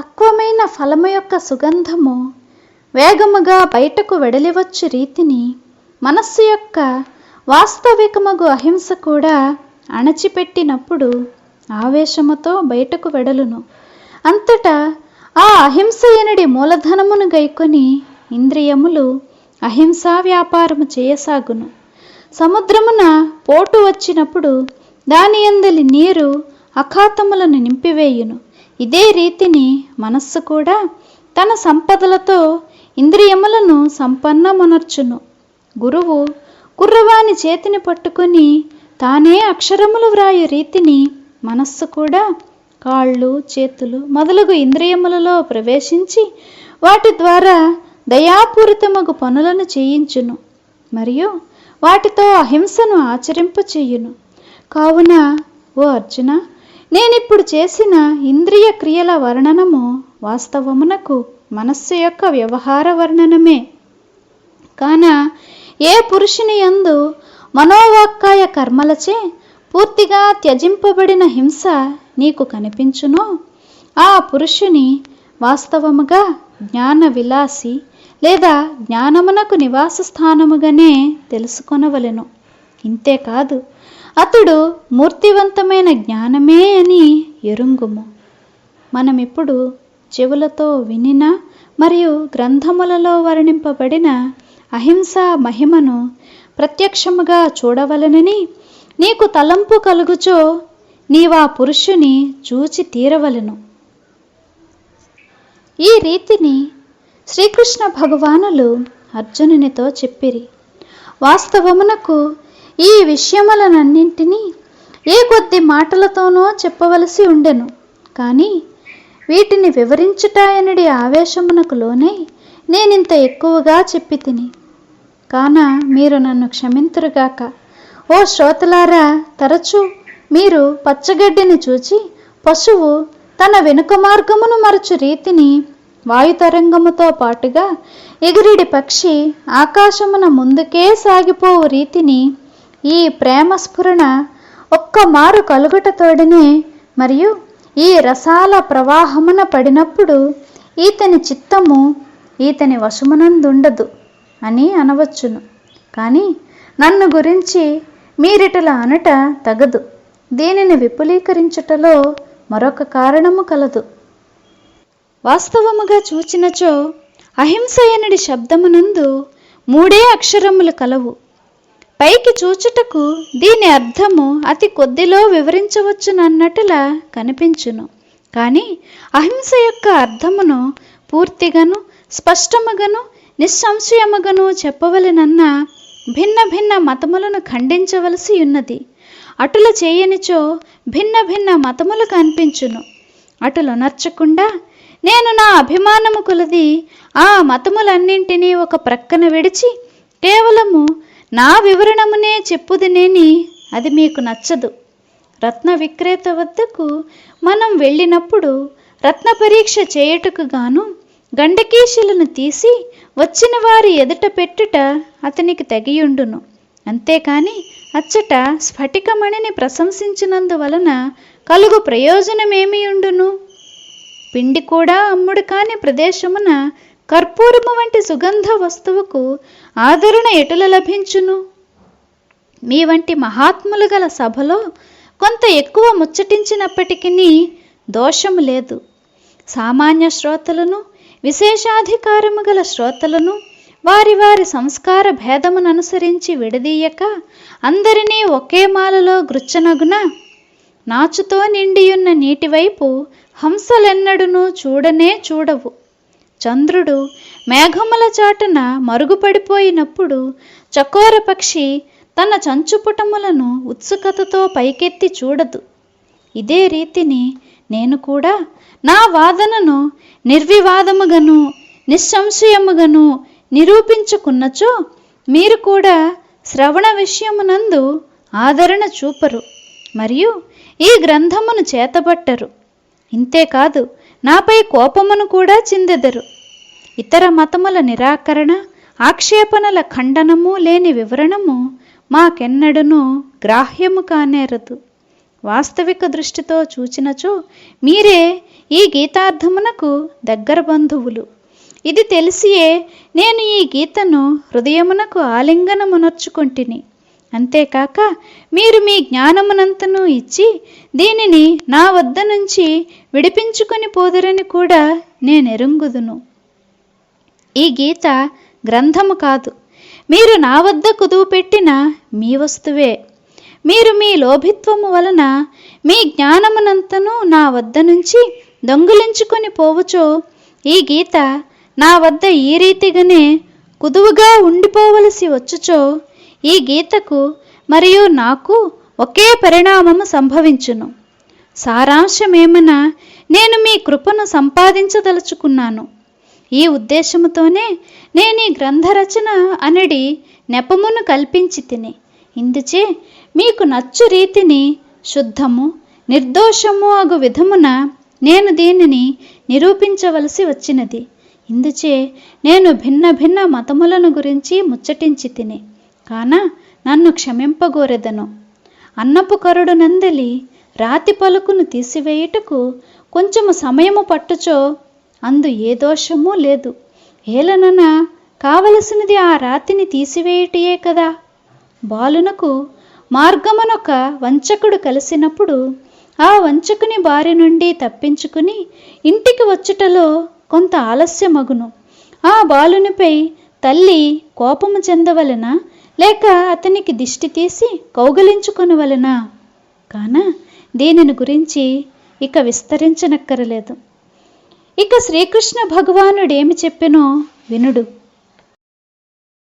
పక్వమైన ఫలము యొక్క సుగంధము వేగముగా బయటకు వెడలివచ్చు రీతిని మనస్సు యొక్క వాస్తవికమగు అహింస కూడా అణచిపెట్టినప్పుడు ఆవేశముతో బయటకు వెడలును. అంతటా ఆ అహింస ఎనడి మూలధనమును గైకొని ఇంద్రియములు అహింసా వ్యాపారము చేయసాగును. సముద్రమున పోటు వచ్చినప్పుడు దాని అందలి నీరు అఖాతములను నింపివేయును. ఇదే రీతిని మనస్సు కూడా తన సంపదలతో ఇంద్రియములను సంపన్నమునర్చును. గురువు కుర్రవాని చేతిని పట్టుకొని తానే అక్షరములు వ్రాయు రీతిని మనస్సు కూడా కాళ్ళు చేతులు మొదలగు ఇంద్రియములలో ప్రవేశించి వాటి ద్వారా దయాపూరితమగు పనులను చేయించును మరియు వాటితో అహింసను ఆచరింపచేయును. కావున ఓ అర్జున నేనిప్పుడు చేసిన ఇంద్రియ క్రియల వర్ణనము వాస్తవమునకు మనస్సు యొక్క వ్యవహార వర్ణనమే. కాన ఏ పురుషుని యందు మనోవాక్కాయ కర్మలచే పూర్తిగా త్యజింపబడిన హింస నీకు కనిపించునో ఆ పురుషుని వాస్తవముగా జ్ఞాన విలాసి లేదా జ్ఞానమునకు నివాస స్థానముగానే తెలుసుకొనవలెను. ఇంతేకాదు అతడు మూర్తివంతమైన జ్ఞానమే అని ఎరుంగుము. మనమిప్పుడు చెవులతో వినిన మరియు గ్రంథములలో వర్ణింపబడిన అహింసా మహిమను ప్రత్యక్షముగా చూడవలనని నీకు తలంపు కలుగుచో నీవా పురుషుని చూచి తీరవలను. ఈ రీతిని శ్రీకృష్ణ భగవానులు అర్జునునితో చెప్పిరి. వాస్తవమునకు ఈ విషయములనన్నింటినీ ఏ కొద్ది మాటలతోనో చెప్పవలసి ఉండెను. కానీ వీటిని వివరించుటాయనడి ఆవేశమునకు లోనై నేనింత ఎక్కువగా చెప్పి తిని కాన మీరు నన్ను క్షమింతురుగాక. ఓ శ్రోతలారా తరచూ మీరు పచ్చగడ్డిని చూచి పశువు తన వెనుక మార్గమును మరచు రీతిని వాయుతరంగముతో పాటుగా ఎగిరిడి పక్షి ఆకాశమున ముందుకే సాగిపోవు రీతిని ఈ ప్రేమ స్ఫురణ ఒక్క మారు కలుగుటతోడనే మరియు ఈ రసాల ప్రవాహమున పడినప్పుడు ఈతని చిత్తము ఈతని వశమునందుండదు అని అనవచ్చును. కానీ నన్ను గురించి మీరిటల అనట తగదు. దీనిని విపులీకరించుటలో మరొక కారణము కలదు. వాస్తవముగా చూచినచో అహింసయనుడి శబ్దమునందు మూడే అక్షరములు కలవు. పైకి చూచుటకు దీని అర్థము అతి కొద్దిలో వివరించవచ్చునన్నట్టులా కనిపించును. కానీ అహింస యొక్క అర్థమును పూర్తిగాను స్పష్టముగాను నిస్సంశయముగాను చెప్పవలనన్న భిన్న భిన్న మతములను ఖండించవలసి ఉన్నది. అటుల చేయనిచో భిన్న భిన్న మతములు కనిపించును. అటులు నచ్చకుండా నేను నా అభిమానము కొలది ఆ మతములన్నింటినీ ఒక ప్రక్కన విడిచి కేవలము నా వివరణమునే చెప్పుదినేని అది మీకు నచ్చదు. రత్న విక్రేత వద్దకు మనం వెళ్ళినప్పుడు రత్న పరీక్ష చేయుటకు గాను గండకీశులను తీసి వచ్చిన వారి ఎదుట పెట్టుట అతనికి తెగియుండును. అంతేకాని అచ్చట స్ఫటికమణిని ప్రశంసించినందువలన కలుగు ప్రయోజనమేమి ఉండును పిండి కూడా అమ్ముడు కాని ప్రదేశమున కర్పూరము వంటి సుగంధ వస్తువుకు ఆదరణ ఎటుల లభించును? మీ వంటి మహాత్ములు గల సభలో కొంత ఎక్కువ ముచ్చటించినప్పటికీ దోషము లేదు. సామాన్య శ్రోతలను విశేషాధికారము గల శ్రోతలను వారి వారి సంస్కార భేదమును అనుసరించి విడదీయక అందరినీ ఒకే మాలలో గృచ్చనగున నాచుతో నిండియున్న నీటివైపు హంసలెన్నడునూ చూడనే చూడవు. చంద్రుడు మేఘముల చాటున మరుగుపడిపోయినప్పుడు చకోర పక్షి తన చంచుపుటములను ఉత్సుకతతో పైకెత్తి చూడదు. ఇదే రీతిని నేను కూడా నా వాదనను నిర్వివాదముగను నిస్సంశయముగను నిరూపించుకున్నచో మీరు కూడా శ్రవణ విషయమునందు ఆదరణ చూపరు మరియు ఈ గ్రంథమును చేతబట్టరు. ఇంతేకాదు నాపై కోపమును కూడా చిందెదరు. ఇతర మతముల నిరాకరణ ఆక్షేపణల ఖండనము లేని వివరణము మాకెన్నడూనూ గ్రాహ్యము కానేరదు. వాస్తవిక దృష్టితో చూచినచో మీరే ఈ గీతార్థమునకు దగ్గర బంధువులు. ఇది తెలిసియే నేను ఈ గీతను హృదయమునకు ఆలింగనమునర్చుకుంటుని. అంతేకాక మీరు మీ జ్ఞానమునంతను ఇచ్చి దీనిని నా వద్ద నుంచి విడిపించుకొని పోదురని కూడా నేనెరుంగుదును. ఈ గీత గ్రంథము కాదు. మీరు నా వద్ద కుదువు పెట్టిన మీ వస్తువే. మీరు మీ లోభిత్వము వలన మీ జ్ఞానమునంతను నా వద్ద నుంచి దొంగిలించుకొని పోవచో ఈ గీత నా వద్ద ఈ రీతిగానే కుదువుగా ఉండిపోవలసి వచ్చుచో ఈ గీతకు మరియు నాకు ఒకే పరిణామము సంభవించును. సారాంశమేమనా? నేను మీ కృపను సంపాదించదలుచుకున్నాను. ఈ ఉద్దేశముతోనే నేను ఈ గ్రంథరచన అనడి నెపమును కల్పించి తిని ఇందుచే మీకు నచ్చు రీతిని శుద్ధము నిర్దోషము అగు విధమున నేను దీనిని నిరూపించవలసి వచ్చినది. ఇందుచే నేను భిన్న భిన్న మతములను గురించి ముచ్చటించి తిని కాన నన్ను క్షమింపగోరెదను. అన్నపు కరుడు నందలి రాతి పలుకును తీసివేయుటకు కొంచెము సమయము పట్టుచో అందు ఏ దోషమూ లేదు. ఏలనన కావలసినది ఆ రాతిని తీసివేయుటయే కదా. బాలునకు మార్గమునొక వంచకుడు కలిసినప్పుడు ఆ వంచకుని బారి నుండి తప్పించుకుని ఇంటికి వచ్చుటలో కొంత ఆలస్యమగును. ఆ బాలునిపై తల్లి కోపము చెందవలన? లేక అతనికి దిష్టి తీసి కౌగలించుకొనవలెనా కాన దీనిని గురించి ఇక విస్తరించనక్కరలేదు. ఇక శ్రీకృష్ణ భగవానుడేమి చెప్పినో వినుడు.